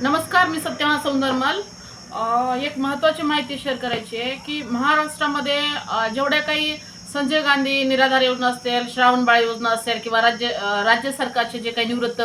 नमस्कार मी सत्यमा सौंदरमल एक महत्त्वाची माहिती शेअर करायची आहे की महाराष्ट्रामध्ये जेवढ्या काही संजय गांधी निराधार योजना असेल श्रावणबाळ योजना असेल किंवा राज्य राज्य सरकारचे जे काही निवृत्त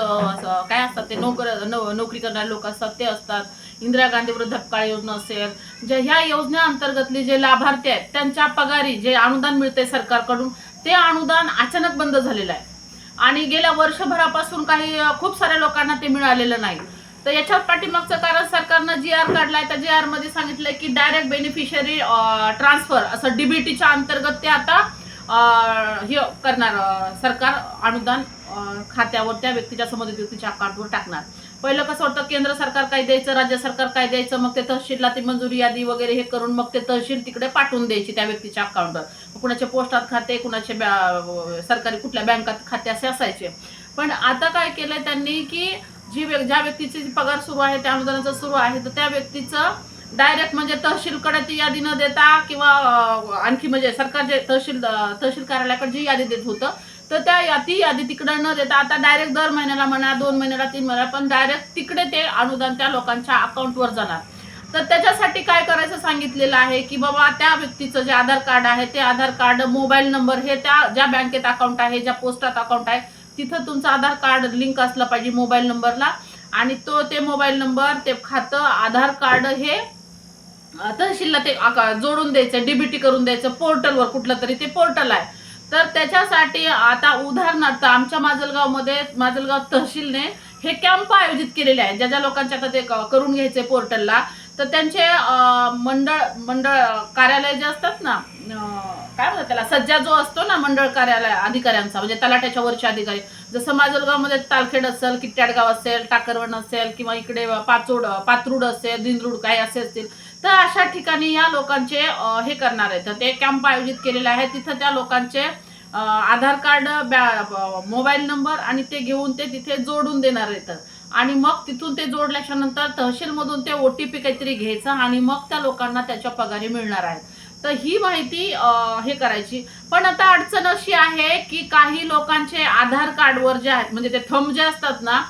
काय असतात ते नोकर नोकरी करणारे लोक असतात ते असतात. इंदिरा गांधी वृद्धापकाळ योजना असेल. ज्या ह्या योजनेअंतर्गतले जे लाभार्थी आहेत त्यांच्या पगारी जे अनुदान मिळते सरकारकडून ते अनुदान अचानक बंद झालेलं आहे. आणि गेल्या वर्षभरापासून काही खूप साऱ्या लोकांना ते मिळालेलं नाही. तर याच्यात पाठीमागचं कारण सरकारनं जी आर काढलाय. त्या जी आरमध्ये सांगितलंय की डायरेक्ट बेनिफिशरी ट्रान्सफर असं डीबीटीच्या अंतर्गत ते आता हे करणार सरकार अनुदान खात्यावर त्या व्यक्तीच्या संबंधित व्यक्तीच्या अकाउंटवर टाकणार. पहिलं कसं होतं केंद्र सरकार काय द्यायचं राज्य सरकार काय द्यायचं मग ते तहसीलला ती मंजुरी यादी वगैरे हे करून मग ते तहसील तिकडे पाठवून द्यायची त्या व्यक्तीच्या अकाउंटवर कुणाचे पोस्टात खाते कुणाचे बॅ- सरकारी कुठल्या बँकात खाते असे असायचे. पण आता काय केलंय त्यांनी की जी व्यक्- ज्या व्यक्तीची पगार सुरू आहे त्या अनुदानाचं सुरू आहे तर त्या व्यक्तीचं डायरेक्ट म्हणजे तहसीलकडे ती यादी न देता किंवा आणखी म्हणजे सरकार जे तहसील तहसील कार्यालयाकडे जी यादी देत होतं तर त्या या- ती यादी तिकडे न देता आता डायरेक्ट दर महिन्याला म्हणा दोन महिन्याला तीन महिन्याला पण डायरेक्ट तिकडे ते अनुदान त्या लोकांच्या अकाउंटवर जाणार. तर त्याच्यासाठी काय करायचं सांगितलेलं आहे की बाबा त्या व्यक्तीचं जे आधार कार्ड आहे ते आधार कार्ड मोबाईल नंबर हे त्या ज्या बँकेत अकाउंट आहे ज्या पोस्टात अकाउंट आहे तिथं तुमचं आधार कार्ड लिंक असलं पाहिजे मोबाईल नंबरला. आणि तो ते मोबाईल नंबर ते खातं आधार कार्ड हे तहसीलला ते जोडून द्यायचं डीबीटी करून द्यायचं पोर्टलवर कुठलं तरी ते पोर्टल आहे. तर त्याच्यासाठी आता उदाहरणार्थ आमच्या माजलगावमध्ये माजलगाव तहसीलने हे कॅम्प आयोजित केलेले आहेत. ज्या ज्या लोकांच्या आता ते करून घ्यायचे पोर्टलला तर त्यांचे मंडळ मंडळ कार्यालय जे असतात ना काय म्हणतात त्याला? सज्जा जो असतो ना मंडळ कार्यालय अधिकाऱ्यांचा म्हणजे तलाट्याच्या वरचे अधिकारी. जसं माजलगावमध्ये तालखेड असेल किट्ट्याडगाव असेल टाकरवण असेल किंवा इकडे पाचोड पात्रूड असेल दिंद्रूड काय असे असतील तर अशा ठिकाणी या लोकांचे हे करणार आहेत. तर ते कॅम्प आयोजित केलेले आहे तिथं त्या लोकांचे आधार कार्ड बॅ- मोबाईल नंबर आणि ते घेऊन ते तिथे जोडून देणार आहेत. आणि मग तिथून ते जोडल्याच्या नंतर तहसीलमधून ते ओ टी पी काहीतरी घ्यायचं आणि मग त्या लोकांना त्याच्या पगारी मिळणार आहेत. तर ही माहिती हे करायची. पण आता अडचण अशी आहे की काही लोकांचे आधार कार्डवर जे आहेत म्हणजे ते थंब जे असतात ना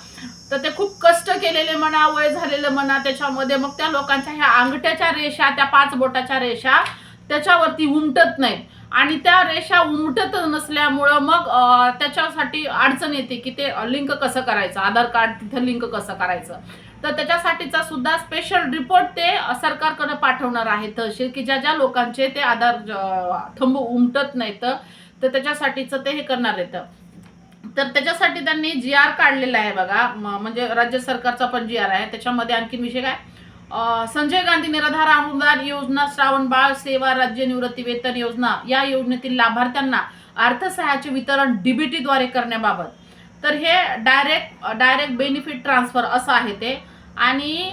तर ते खूप कष्ट केलेले म्हणा वय झालेलं म्हणा त्याच्यामध्ये मग त्या लोकांच्या ह्या अंगठ्याच्या रेषा त्या पाच बोटाच्या रेषा त्याच्यावरती उमटत नाहीत. आणि त्या रेषा उमटत नसल्यामुळं मग त्याच्यासाठी अडचण येते की ते लिंक कसं करायचं? आधार कार्ड तिथं लिंक कसं करायचं? तर त्याच्यासाठीचा सुद्धा स्पेशल रिपोर्ट ते सरकारकडे पाठवणार आहे. तहसील की ज्या ज्या लोकांचे ते आधार थंब उमटत नाहीत तर त्याच्यासाठीचं ते हे करणार येतं तर त्याच्यासाठी त्यांनी जी आर काढलेला आहे बघा. म्हणजे राज्य सरकारचा पण जी आर आहे. त्याच्यामध्ये आणखीन विषय काय? संजय गांधी निराधार अनुदान योजना श्रावण बाळ सेवा राज्य निवृत्ती वेतन योजना या योजनेतील लाभार्थ्यांना अर्थसहाय्याचे वितरण डीबीटीद्वारे करण्याबाबत. तर हे डायरेक्ट डायरेक्ट बेनिफिट ट्रान्सफर असं आहे ते. आणि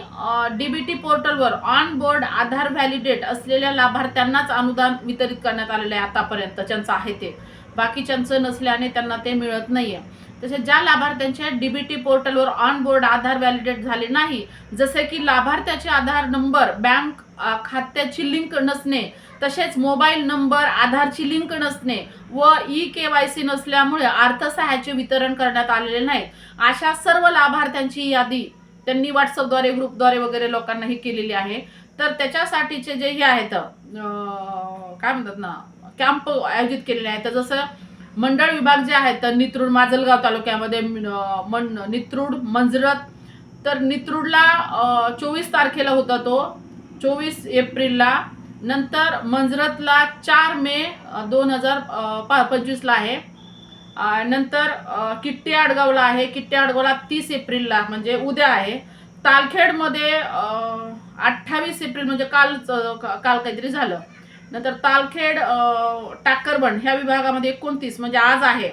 डीबीटी पोर्टलवर ऑन बोर्ड आधार व्हॅलिडेट असलेल्या लाभार्थ्यांनाच अनुदान वितरित करण्यात आलेलं आहे आतापर्यंत. ज्यांचं आहे ते. बाकीच्यांचं नसल्याने त्यांना ते मिळत नाहीये. तसेच ज्या लाभार्थ्यांच्या डीबीटी पोर्टलवर ऑन बोर्ड आधार व्हॅलिडेट झाले नाही जसे की लाभार्थ्याचे आधार नंबर बँक खात्याची लिंक नसणे तसेच मोबाईल नंबर आधारची लिंक नसणे व ई के वाय सी नसल्यामुळे अर्थसहाय्याचे वितरण करण्यात आलेले नाही अशा सर्व लाभार्थ्यांची यादी त्यांनी व्हॉट्सअपद्वारे ग्रुपद्वारे वगैरे लोकांना ही केलेली आहे. तर त्याच्यासाठीचे जे हे आहेत काय म्हणतात ना कॅम्प आयोजित केलेले आहेत. तर जसं मंडळ विभाग जे आहेत तर नित्रूड माजलगाव तालुक्यामध्ये मन नित्रूड मंजरत तर नित्रूडला चोवीस तारखेला होता तो. चोवीस एप्रिलला. नंतर मंजरतला चार मे दोन हजार पंचवीसला आहे. नंतर किट्टी आडगावला आहे. किट्टी आडगावला तीस एप्रिलला म्हणजे उद्या आहे. तालखेडमध्ये अठ्ठावीस एप्रिल म्हणजे काल काल काहीतरी झालं. नंतर तालखेड अं, टाकरबन ह्या विभागामध्ये एकोणतीस म्हणजे आज आहे.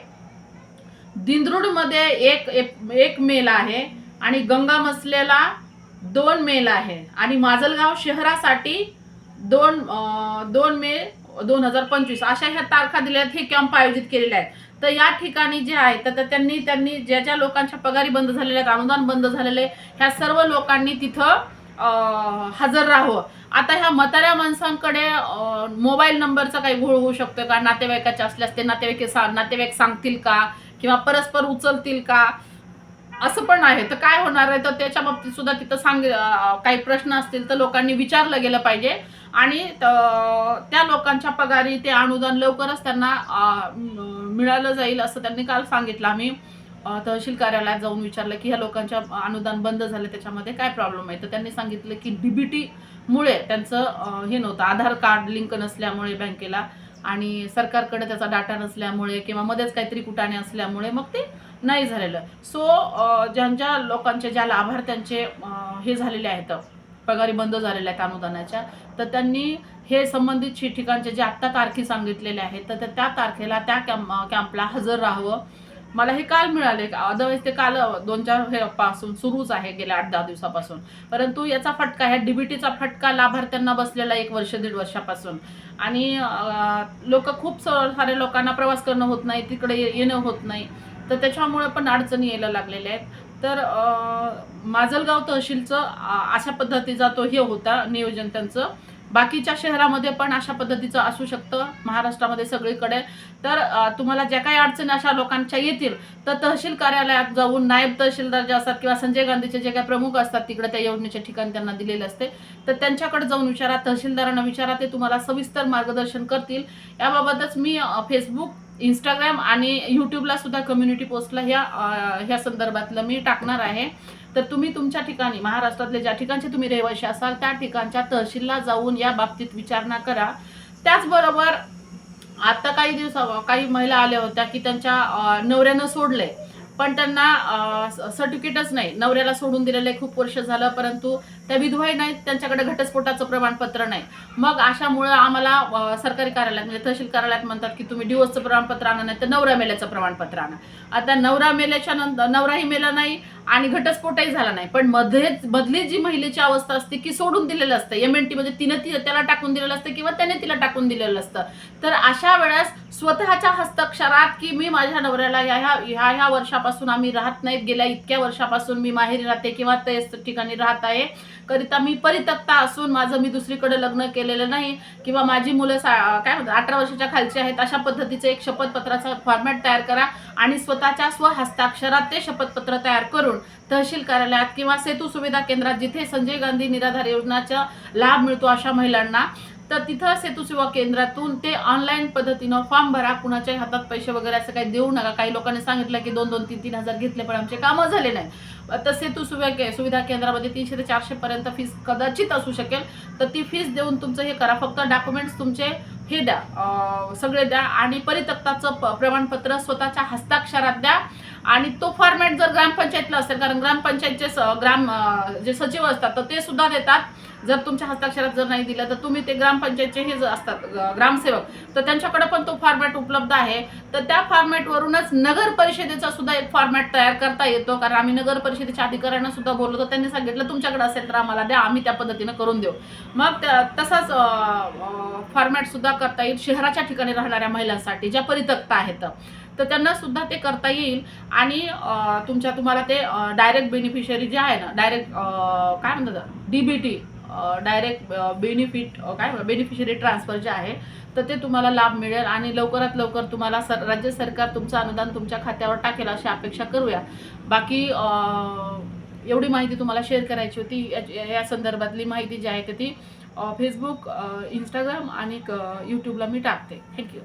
दिंद्रूडमध्ये एक एप- एक मेल आहे आणि गंगा मसलेला दोन मेल आहे. आणि माजलगाव शहरासाठी दोन दोन मे दोन हजार पंचवीस. अशा ह्या तारखा दिल्या आहेत हे कॅम्प आयोजित केलेले आहेत. तर या ठिकाणी जे आहे तर तर त्यांनी त्यांनी ज्या ज्या लोकांच्या पगारी बंद झालेल्या आहेत अनुदान बंद झालेले ह्या सर्व लोकांनी तिथं हजर राहावं. आता ह्या म्हाताऱ्या माणसांकडे मोबाईल नंबरचा काही घोळ होऊ शकतो का? नातेवाईकाचे असल्यास ते नातेवाईक सा नातेवाईक सांगतील का? किंवा परस्पर उचलतील का? असं पण आहे. तर काय होणार आहे? तर त्याच्या बाबतीत सुद्धा तिथं सांग काही प्रश्न असतील तर लोकांनी विचारलं गेलं पाहिजे. आणि त्या लोकांच्या पगारी ते अनुदान लवकरच त्यांना मिळालं जाईल असं त्यांनी काल सांगितलं. आम्ही तहसील कार्यालयात जाऊन विचारलं की ह्या लोकांच्या अनुदान बंद झालं त्याच्यामध्ये काय प्रॉब्लेम आहे? तर त्यांनी सांगितलं की डीबीटीमुळे त्यांचं हे नव्हतं. आधार कार्ड लिंक नसल्यामुळे बँकेला आणि सरकारकडे त्याचा डाटा नसल्यामुळे किंवा मध्येच काहीतरी कुटाणे असल्यामुळे मग ते नाही झालेलं. सो ज्यांच्या लोकांचे ज्या लाभार्थ्यांचे हे झालेले आहेत पगारी बंद झालेल्या आहेत अनुदानाच्या तर त्यांनी हे संबंधित ठिकाणचे जे आत्ता तारखे सांगितलेले आहेत तर त्या- त्या तारखेला त्या कॅम्प कॅम्पला हजर राहावं. मला हे काल मिळाले अदरवाईज ते काल दोन चार हे पासून सुरूच आहे गेल्या आठ दहा दिवसापासून. परंतु याचा फटका ह्या डीबीटीचा फटका लाभार्थ्यांना बसलेला एक वर्ष दीड वर्षापासून. आणि लोक खूप स- सारे लोकांना प्रवास करणं होत नाही तिकडे येणं होत नाही. तर त्याच्यामुळे पण अडचणी यायला लागलेल्या आहेत. तर माजलगाव तहसीलचं अशा पद्धतीचा तो हे होता नियोजन त्यांचं. बाकीच्या शहरामध्ये पण अशा पद्धतीचं असू शकतं महाराष्ट्रामध्ये सगळीकडे. तर तुम्हाला ज्या काही अडचणी अशा लोकांच्या येतील तर तहसील कार्यालयात जाऊन नायब तहसीलदार जे असतात किंवा संजय गांधीचे जे काही प्रमुख असतात तिकडे त्या योजनेच्या ठिकाणी त्यांना दिलेले असते. तर त्यांच्याकडे जाऊन विचारा तहसीलदारांना विचारा ते तुम्हाला सविस्तर मार्गदर्शन करतील. याबाबतच मी फेसबुक इंस्टाग्राम आणि यूट्यूबला सुद्धा कम्युनिटी पोस्टला ह्या ह्या संदर्भातलं मी टाकणार आहे. तर तुम्ही तुमच्या ठिकाणी महाराष्ट्रातले ज्या ठिकाणचे तुम्ही रहिवाशी असाल त्या ठिकाणच्या तहसीलला जाऊन या बाबतीत विचारणा करा. त्याचबरोबर आता काही दिवसा काही महिला आल्या होत्या की त्यांच्या नवऱ्यानं सोडलंय. पण त्यांना सर्टिफिकेटच नाही. नवऱ्याला सोडून दिलेलं आहे खूप वर्ष झालं परंतु त्या विधवाही नाहीत त्यांच्याकडे घटस्फोटाचं प्रमाणपत्र नाही. मग अशामुळं आम्हाला सरकारी कार्यालयात म्हणजे तहसील कार्यालयात म्हणतात की तुम्ही डिवोर्सचं प्रमाणपत्र आणा नाही तर नवरा मेल्याचं प्रमाणपत्र आणा. आता नवरा मेल्याच्या नंतर नवराही मेला नाही आणि घटस्फोटही झाला नाही. पण मध्येच मधली जी महिलेची अवस्था असते की सोडून दिलेलं असतं. एम एन टी म्हणजे तिनं ती त्याला टाकून दिलेलं असतं किंवा त्याने तिला टाकून दिलेलं असतं. तर अशा वेळेस स्वतःच्या हस्ताक्षरात की मी माझ्या नवऱ्याला ह्या ह्या ह्या ह्या वर्षापासून आम्ही राहत नाहीत गेल्या इतक्या वर्षापासून मी माहेरी राहते किंवा तेच ठिकाणी राहत आहे करिता मी परितक्ता असून माझं मी दुसरीकडे लग्न केलेलं नाही किंवा माझी मुलं सा काय म्हणतात अठरा वर्षाच्या खालची आहेत अशा पद्धतीचं एक शपथपत्राचा फॉर्मॅट तयार करा आणि स्वतःच्या स्वहस्ताक्षरात ते शपथपत्र तयार करून तहसील कार्यालयात किंवा सेतू सुविधा केंद्रात जिथे संजय गांधी निराधार योजनाचा लाभ मिळतो अशा महिलांना तर तिथं सेतू सेवा केंद्रातून ते ऑनलाईन पद्धतीनं फॉर्म भरा कुणाच्याही हातात पैसे वगैरे असं काही देऊ नका. काही लोकांनी सांगितलं की दोन दोन तीन तीन हजार घेतले पण आमचे कामं झाले नाही. तर सेतू सुविधा के सुविधा केंद्रामध्ये तीनशे ते चारशेपर्यंत फीस कदाचित असू शकेल तर ती फीस देऊन तुमचं हे करा. फक्त डॉक्युमेंट्स तुमचे हे द्या सगळे द्या आणि परितक्ताचं प- प्रमाणपत्र स्वतःच्या हस्ताक्षरात द्या. आणि तो फॉर्मॅट जर ग्रामपंचायतला असेल कारण ग्रामपंचायतचे स- ग्राम जे सचिव असतात तर ते सुद्धा देतात. जर तुमच्या हस्ताक्षरात जर नाही दिलं तर तुम्ही ते ग्रामपंचायतचे हे असतात ग्रामसेवक तर त्यांच्याकडे पण तो फॉर्मॅट उपलब्ध आहे. तर त्या फॉर्मॅटवरूनच नगर परिषदेचा सुद्धा एक फॉर्मॅट तयार करता येतो. कारण आम्ही नगर परिषदेच्या अधिकाऱ्यांना सुद्धा बोललो तर त्यांनी सांगितलं तुमच्याकडे असेल तर आम्हाला द्या आम्ही त्या पद्धतीनं करून देऊ. मग त्या- तसाच फॉर्मॅट सुद्धा करता येईल शहराच्या ठिकाणी राहणाऱ्या महिलांसाठी ज्या परितक्ता आहेत. तर त्यांना सुद्धा ते करता येईल. आणि तुमच्या तुम्हाला ते डायरेक्ट बेनिफिशियरी जे आहे ना डायरेक्ट काय म्हणतात डीबीटी डायरेक्ट बेनिफिट काय बेनिफिशरी ट्रान्सफर जे आहे तर ते तुम्हाला लाभ मिळेल आणि लवकरात लवकर तुम्हाला सर राज्य सरकार तुमचं अनुदान तुमच्या खात्यावर टाकेल अशी अपेक्षा करूया. बाकी एवढी माहिती तुम्हाला शेअर करायची होती. या- या संदर्भातली माहिती जी आहे तर ती फेसबुक इंस्टाग्राम आणि यूट्यूबला मी टाकते. थँक्यू